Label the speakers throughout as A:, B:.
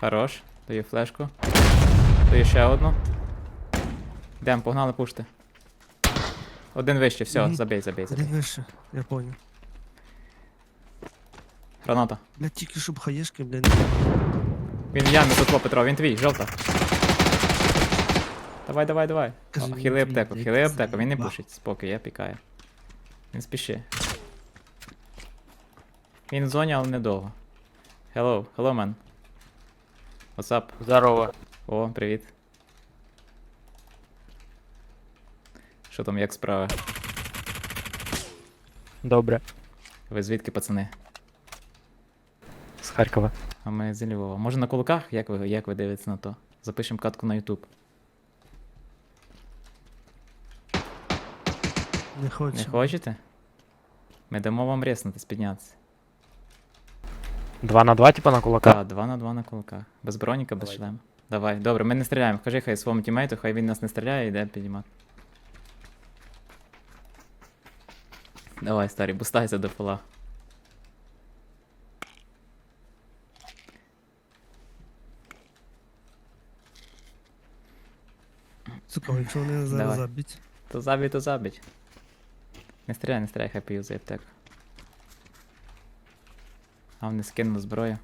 A: Хорош. Даю флешку. Даю ще одну. Йдем, погнали пушти. Один вище, все,
B: Мгм.
A: забей, забей, забей.
B: Один вище, я понял.
A: Граната.
B: Блядь, тільки щоб хаєшки, блядь.
A: Він в ямі тут, Петро, він твій, жовта. Давай, давай, давай.
B: Кажи, він
A: хіли
B: твій,
A: аптеку,
B: блядь,
A: хіли аптеку, він не
B: заїбав.
A: пушить, спокій, я пікаю. Він спіши. Він в зоні, але недовго. Hello, hello, man. What's?
C: Здорово.
A: О, привіт. Що там, як справи?
C: Добре.
A: Ви звідки, пацани?
C: З Харкова.
A: А ми зі Львова. Може на кулаках? Як ви, як ви дивитесь на то? Запишемо катку на YouTube.
B: Не хочу.
A: Не хочете? Ми дамо вам резнутись, піднятися.
C: Два на два, типа на кулака.
A: Так, 2 на 2 на кулаках. Без броніка, без шлема. Давай, добре, ми не стріляємо. Кажи хай своєму тімейту, хай він нас не стріляє і йде підіймати. Давай, старий, бустайся до пола.
B: Сука, якщо вони зараз
A: Давай.
B: забіть.
A: То забій, то забіть. Не стріляй, не стріляй, хай поюзає аптеку. А вони скинули зброю.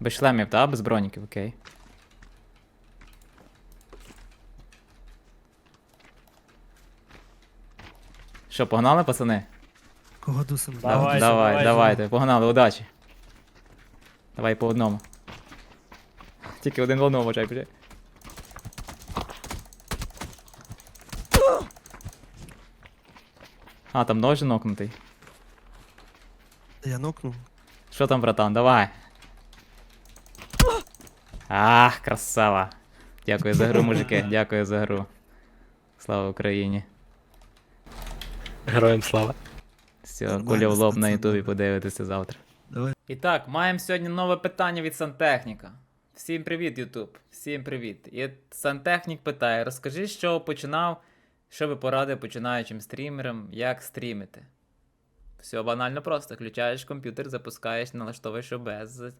A: Без шлемів, та? Без броніків, окей. Що, погнали, пацани?
B: Кого дусим?
A: Давай, давай,
C: давайте.
A: погнали, удачі. Давай по одному. Тільки один в одному бажай, бажай. А, там ножі нокнутий.
B: Я нокнув.
A: Що там, братан, давай. Ах, красава. Дякую за гру, мужики, дякую за гру. Слава Україні.
C: Героям слава.
A: Все, куля в лоб на ютубі подивитися завтра.
B: Давай.
A: І так, маємо сьогодні нове питання від сантехніка. Всім привіт, Ютуб. Всім привіт. І сантехнік питає: розкажи, з чого починав, що би порадив починаючим стрімерам, як стрімити. Все банально просто. Включаєш комп'ютер, запускаєш, налаштовуєш OBS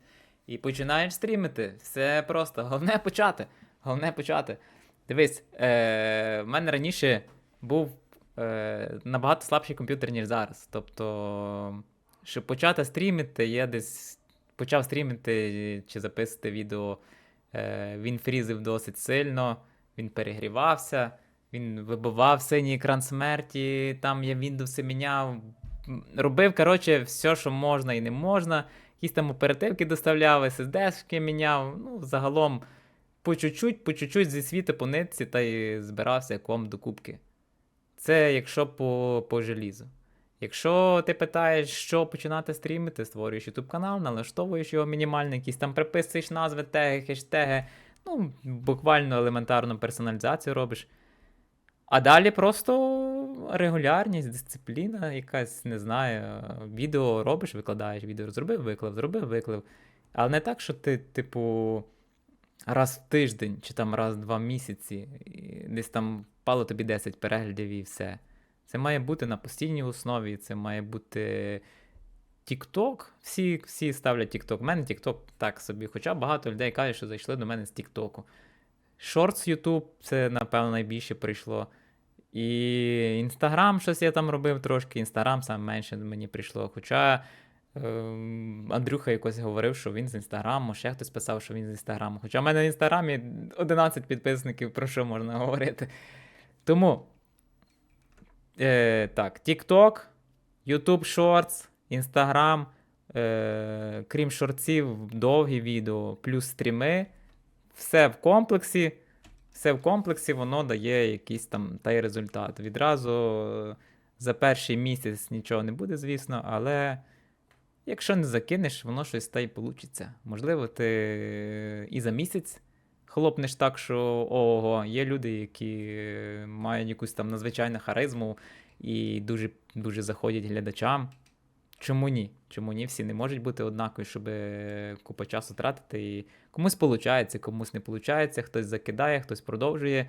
A: і починаєш стрімити. Все просто. Головне почати. Головне почати. Дивись, е, в мене раніше був е, набагато слабший комп'ютер, ніж зараз. Тобто, щоб почати стрімити, я десь почав стрімити чи записувати відео. Е, він фрізив досить сильно, він перегрівався, він вибивав синій екран смерті, там я Windows міняв. Робив, коротше, все, що можна і не можна. Якісь там оперативки доставляв, SSD-шки міняв. Ну, загалом, по чуть-чуть, по чуть-чуть зі світу по нитці та й збирався ком до кубки. Це якщо по, по желізу. Якщо ти питаєш, що починати стрімити, створюєш YouTube канал, налаштовуєш його мінімально, якісь там приписуєш назви, теги, хештеги, ну, буквально елементарну персоналізацію робиш. А далі просто регулярність, дисципліна, якась, не знаю, відео робиш, викладаєш, відео зробив, виклав, зробив, виклав. Але не так, що ти, типу, раз в тиждень чи там раз в два місяці, десь там впало тобі 10 переглядів і все. Це має бути на постійній основі, це має бути TikTok. Всі, всі ставлять TikTok. У мене TikTok так собі, хоча багато людей кажуть, що зайшли до мене з TikTok. Shorts YouTube це, напевно, найбільше прийшло. І Instagram щось я там робив трошки, Instagram саме менше мені прийшло. Хоча ем, Андрюха якось говорив, що він з інстаграму, ще хтось писав, що він з інстаграму. Хоча в мене в інстаграмі 11 підписників, про що можна говорити. Тому. Е, так, TikTok, YouTube Shorts, Instagram, е, крім шортів, довгі відео, плюс стріми. Все в комплексі. Все в комплексі воно дає якийсь там та й результат. Відразу е, за перший місяць нічого не буде, звісно, але якщо не закинеш, воно щось та й получиться. Можливо, ти і за місяць хлопнеш так, що ого, є люди, які е, мають якусь там надзвичайну харизму і дуже, дуже заходять глядачам. Чому ні? Чому ні? Всі не можуть бути однакові, щоб е, купа часу тратити. І комусь виходить, комусь не виходить, хтось закидає, хтось продовжує.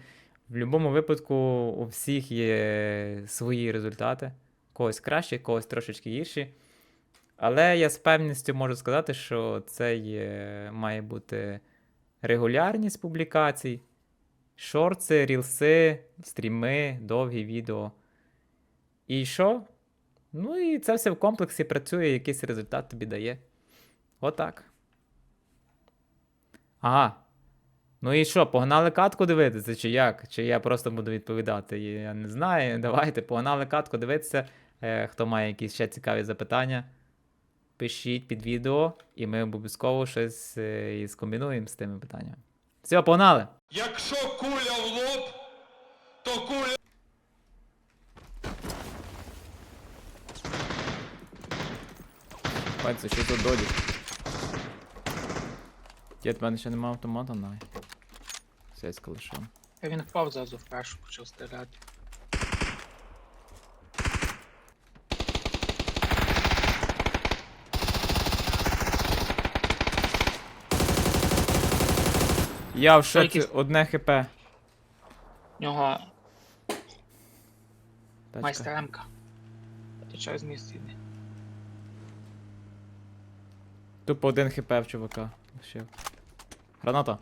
A: В будь-якому випадку у всіх є свої результати. Когось краще, когось трошечки гірші. Але я з певністю можу сказати, що це є, має бути регулярність публікацій, шорти, рілси, стріми, довгі відео. І що? Ну і це все в комплексі працює, якийсь результат тобі дає. Отак. Ага. Ну і що, погнали катку дивитися, чи як? Чи я просто буду відповідати? Я не знаю. Давайте, погнали катку дивитися. Е, хто має якісь ще цікаві запитання, пишіть під відео, і ми обов'язково щось е, і скомбінуємо з тими питаннями. Все, погнали!
D: Якщо куля в лоб, то куля.
A: Бать, це що за додік? Дід, в мене ще немає автомата, най. Сеська лишив.
E: Та він впав зразу в першу, почав стріляти.
A: Я в шоці
E: якісь-
A: одне хп.
E: В нього майстер М-ка. Тече з місця йде.
A: Тупо один хп в чувака. Лишив. Граната.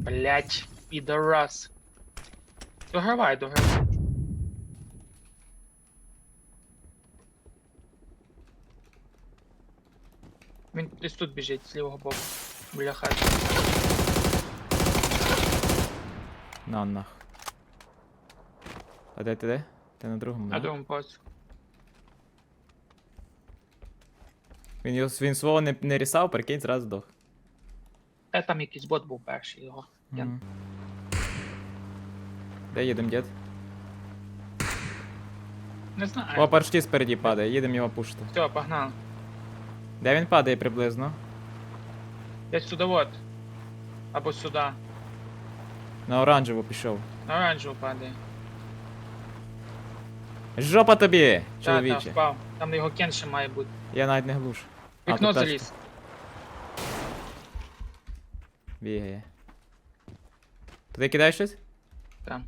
E: Блять, підорас. Догравай, догравай. Він десь тут біжить з лівого боку. Біля хати.
A: На нах. А де ти де? Ти на другому.
E: На
A: да?
E: другому поці.
A: Він, його- він свого не, не рісав, прикинь, зразу здох.
E: Та там якийсь бот був перший його. Я-
A: Мгм. Де їдем, дід?
E: Не знаю.
A: О, паршті спереді падає, їдемо його пушити.
E: Все, погнали.
A: Де він падає приблизно?
E: Десь сюди от. Або сюди.
A: На оранжеву пішов.
E: На оранжеву падає.
A: Жопа тобі,
E: Так, так,
A: чоловіче.
E: впав. Там його кен ще має бути.
A: Я навіть не глуш. А,
E: Вікно
A: тут тачка
E: заліз.
A: Бігає. Туди кидаєш щось?
E: Там.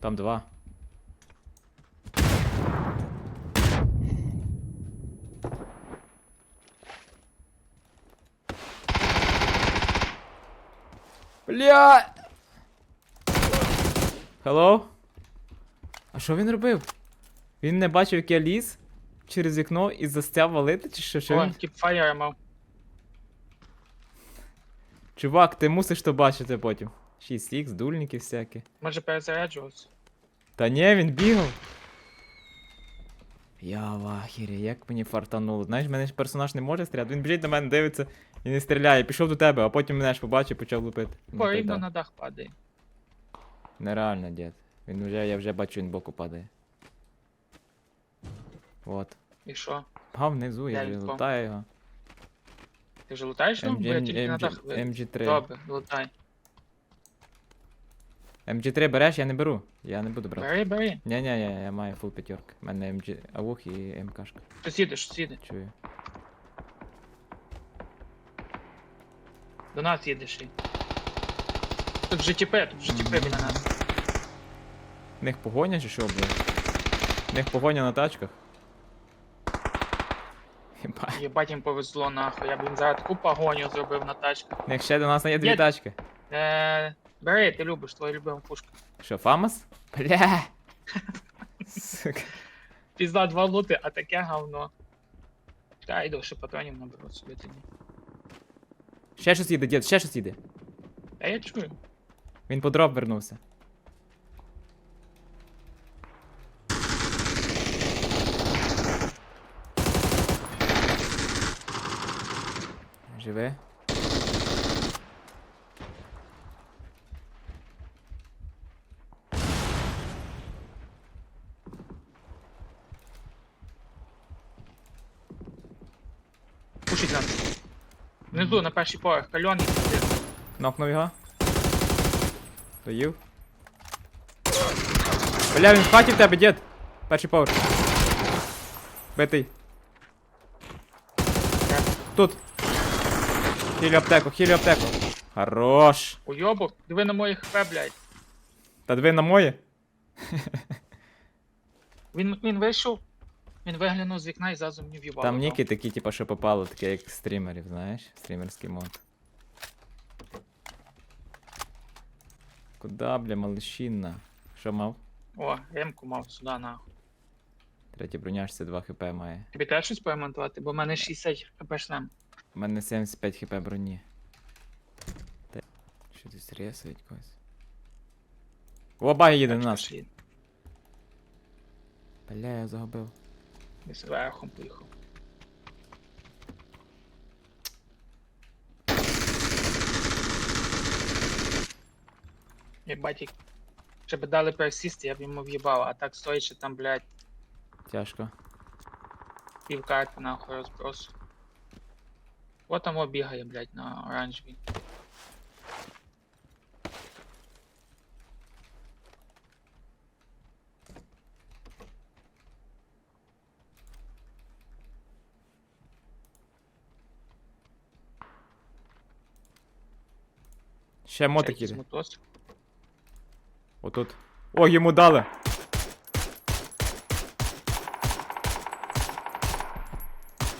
A: Там два. Бля! Hello? А що він робив? Він не бачив, як я ліз через вікно і застяв валити, чи що? що
E: О,
A: він?
E: мав.
A: Чувак, ти мусиш то бачити потім. 6х, дульники всякі.
E: Може перезаряджувався.
A: Та ні, він бігав. Я в ахірі, як мені фартануло. Знаєш, мене ж персонаж не може стріляти. Він біжить до мене, дивиться і не стріляє. Пішов до тебе, а потім мене ж побачив і почав лупити. Ну,
E: Бо
A: та й
E: рівно
A: да.
E: на дах падає.
A: Нереально, дід. Він вже, я вже бачу, він боку падає. От.
E: І що?
A: Гав внизу, я
E: Де
A: вже
E: він
A: лутаю його.
E: Ти вже лутаєш його? Бо я тільки на дах
A: MG,
E: вийду.
A: MG3.
E: Добре, лутай.
A: MG3 береш, я не беру. Я не буду брати.
E: Бери, бери.
A: Ні, ні, ні, я маю фул п'ятерки. У мене MG аух і МКшка.
E: Сусіди, сусіди.
A: Чую.
E: До нас їдеш. і. Тут вже тіпи, тут вже тіпи біля нас.
A: В них погоня чи що, блядь? В них погоня на тачках. Хіба.
E: Єбать їм повезло нахуй. Я б їм зараз таку погоню зробив на тачках.
A: В них ще до нас є дві
E: Я-
A: тачки.
E: Е, бери, ти любиш, твоя любима пушка.
A: Що, Фамас? Бля. Сука.
E: Пізда два лути, а таке говно. Та йду, ще патронів наберу собі тоді.
A: Ще щось їде, дід, ще щось їде.
E: Та я чую.
A: Він по дроп вернувся. Живе?
E: Пушить нас. Внизу на перший поверх, кальоний сидить.
A: Нокнув його. Доїв. Бля, він в хаті в тебе, дід. Перший поверх. Битий. Тут. Хілі аптеку, хілі аптеку. Хорош.
E: Уйобок, диви на моїх хп, блядь.
A: Та диви на моє.
E: Він, він вийшов, він виглянув з вікна і зразу мені в'їбало.
A: Там ніки такі, типа, що попало, такі як стрімерів, знаєш? Стрімерський мод. Куда, бля, малишінна? Що мав?
E: О, М-ку мав сюди нахуй.
A: Третій броняшці 2 хп має.
E: Тобі теж щось поремонтувати, бо в мене 60 хп шлем.
A: У мене 75 хп броні. Та... Що тут рєсають когось? О, баги їде на нас. Бля, я загубив.
E: Десь верхом поїхав. Єбать, ще би дали персісти, я б йому в'їбав, а так стоячи там, блядь,
A: Тяжко.
E: пів нахуй розброс. Вот там о бігає, блядь, на оранжевій.
A: Ще мотик
E: Якийсь
A: їде.
E: мотос.
A: Отут. О, йому дали!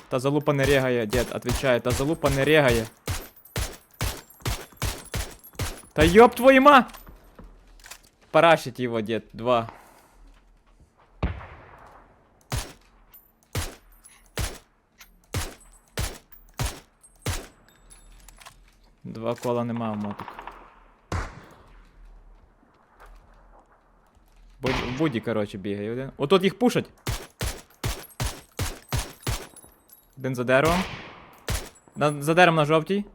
A: Та залупа не регає, дед, отвечает, та залупа не регає. Та ёб твою ма! Парашить его, дед, два. Два кола нема в мотик. Буд- В буді, коротше, бігає один. Отут їх пушать. Один за деревом. На, за деревом на жовтій.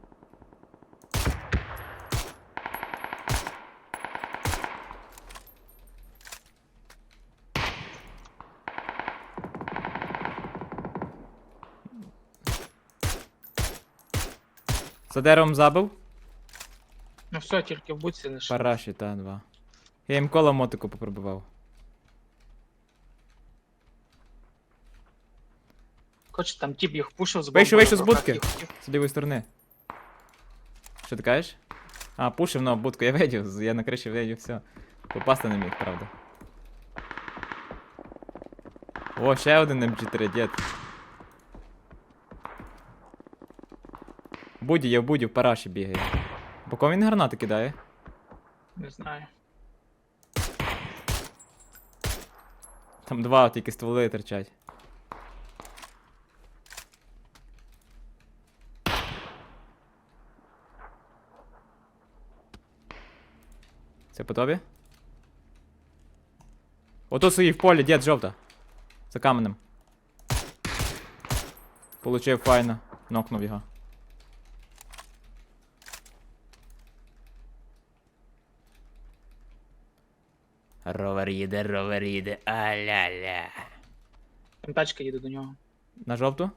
A: За деревом забив.
E: Ну все, тільки в буці лише.
A: Параші, та, два. Я їм коло мотику попробував.
E: Коротше, там тіп їх пушив з
A: Вийшов,
E: бомбою
A: вийшов з
E: в
A: будки. З лівої сторони. Що ти кажеш? А, пушив, ну, будку я видів, я на криші видів, все. Попасти не міг, правда. О, ще один MG3, дід. Буді, я в буді, в параші бігає. По кому він гранати кидає?
E: Не знаю.
A: Там два тільки стволи терчать. Це по тобі? Ото свої в полі, дід жовта. За каменем. Получив файно. Нокнув його. Ровер їде, ровер їде, аля-ля.
E: Там тачка їде до нього.
A: На жовту?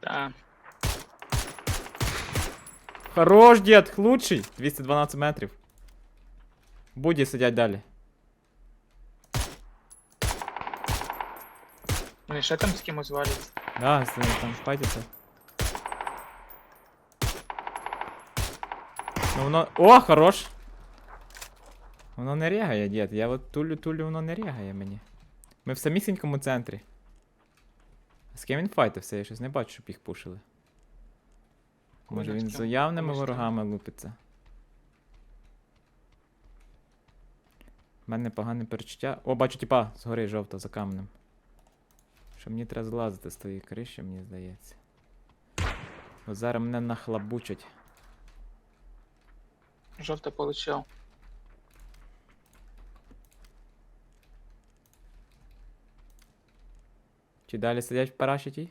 E: Та.
A: Хорош, дід, лучший. 212 метрів. Буді сидять далі.
E: Вони ще там з кимось валяться.
A: Да, с- там файтиться. Ну воно. О, хорош! Воно не рягає, дід. Я от тулю тулю, воно не рягає мені. Ми в самісінькому центрі. А з ким він файтився? Я щось не бачу, щоб їх пушили. Може він
E: з
A: з
E: ким.
A: явними ворогами лупиться. У мене погане перечуття. О, бачу тіпа, згори жовта за каменем. Що мені треба злазити з тої криші, мені здається. Бо зараз мене нахлабучать.
E: Жовта получив.
A: Чи далі сидять в парашуті?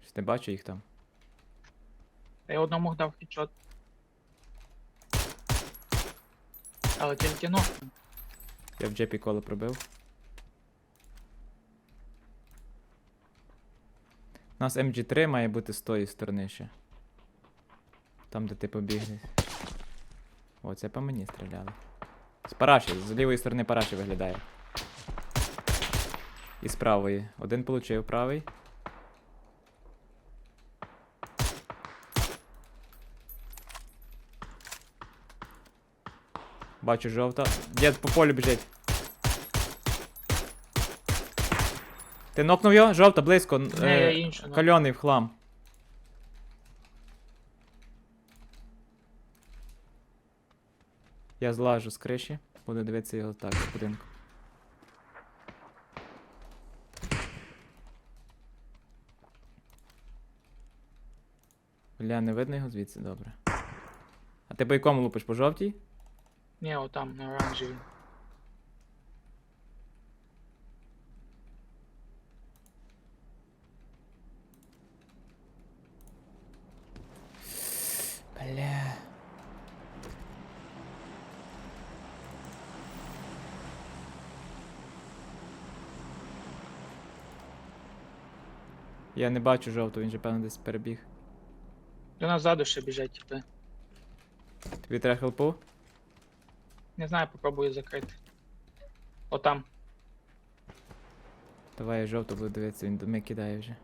A: Щось не бачу їх там.
E: Я одному дав хедшот. Але тільки нокнув.
A: Я в джепі коло пробив. У нас MG3 має бути з тої сторони ще. Там, де ти побіг. О, це по мені стріляли. З параші, з лівої сторони параші виглядає. І з правої. Один получив правий. Бачу жовта. Дід по полю біжить. Ти нокнув його? Жовта, близько.
E: Не, я
A: Е,
E: іншу. ну.
A: кальоний в хлам. Я злажу з криші. Буду дивитися його так з будинку. Бля, не видно його звідси, добре. А ти по якому лупиш? По жовтій?
E: Ні, отам, на оранжевій.
A: Бля. Я не бачу жовту, він же певно десь перебіг.
E: До нас ззаду ще біжать, типи.
A: Тобі треба хелпу?
E: Не знаю, попробую закрити. Отам.
A: Давай я жовту буду дивитися, він до мене кидає вже.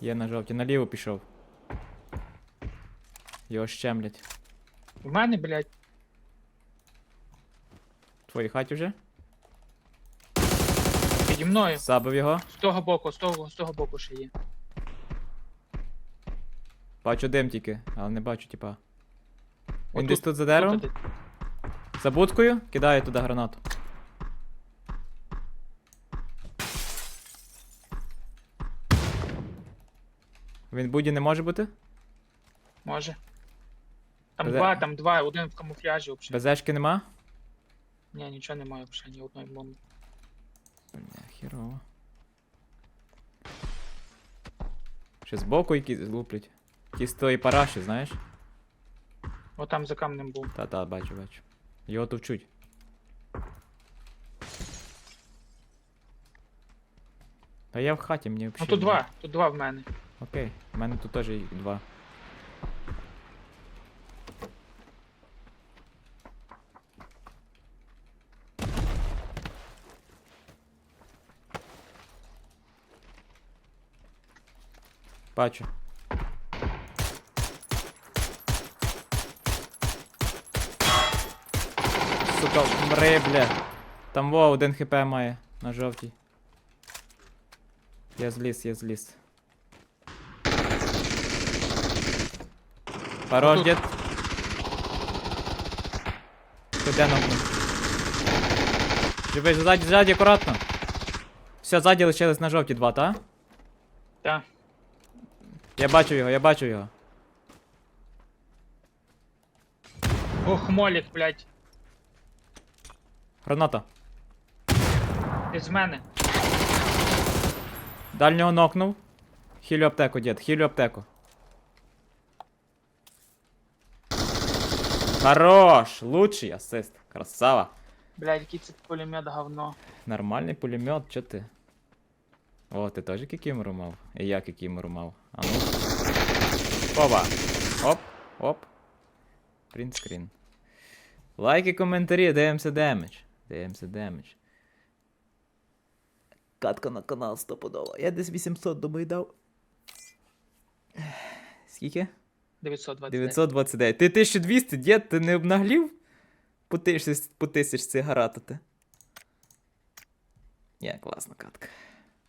A: Є на жовті, наліво пішов. Його щемлять.
E: В мене, блядь,
A: В твоїй хаті вже?
E: піді мною.
A: Забив його.
E: З того боку, з того, з того боку ще є.
A: Бачу дим тільки, але не бачу, типа. Він десь тут за деревом?
E: Тут,
A: За будкою? Кидаю туди гранату. Він буді не може бути?
E: може. Там
A: Де?
E: два, там два, один в камуфляжі взагалі.
A: Без ешки нема?
E: Ні, нічого немає взагалі, ні одної бомби.
A: Бля, хірово. Ще збоку якісь луплять. Ті з тої параші, знаєш?
E: Отам за камнем був.
A: Та-та, бачу, бачу. Його товчуть. Та я в хаті, мені взагалі.
E: Ну тут два, тут два в мене.
A: Окей, в мене тут теж два. Бачу. Сука, мри, бля. Там во, один хп має на жовтій. Я зліз, я зліз. Хорош,
E: Отут.
A: дід. Куди ногну? Живий, ззаді, ззаді, акуратно. Все, ззаді лишились на жовті два, та?
E: Та.
A: Я бачу його, я бачу його.
E: Ох, молік, блядь.
A: Граната.
E: Ти з мене.
A: Дальнього нокнув. Хілю аптеку, дід, хілю аптеку. Хорош! Лучший асист. Красава.
E: Блядь, який це пулемет говно.
A: Нормальний пулемет, чо ти? О, ти теж кікімору мав? І я кікімору мав. А ну. Опа! Оп, оп. Принтскрін. Лайки, коментарі, дивимося демедж. Дивимося демедж. Катка на канал стопудово. Я десь 800 думаю дав. Скільки?
E: 929.
A: 929. Ти 1200, дід, ти не обнаглів? По тисячці гаратити. Ні, класна катка.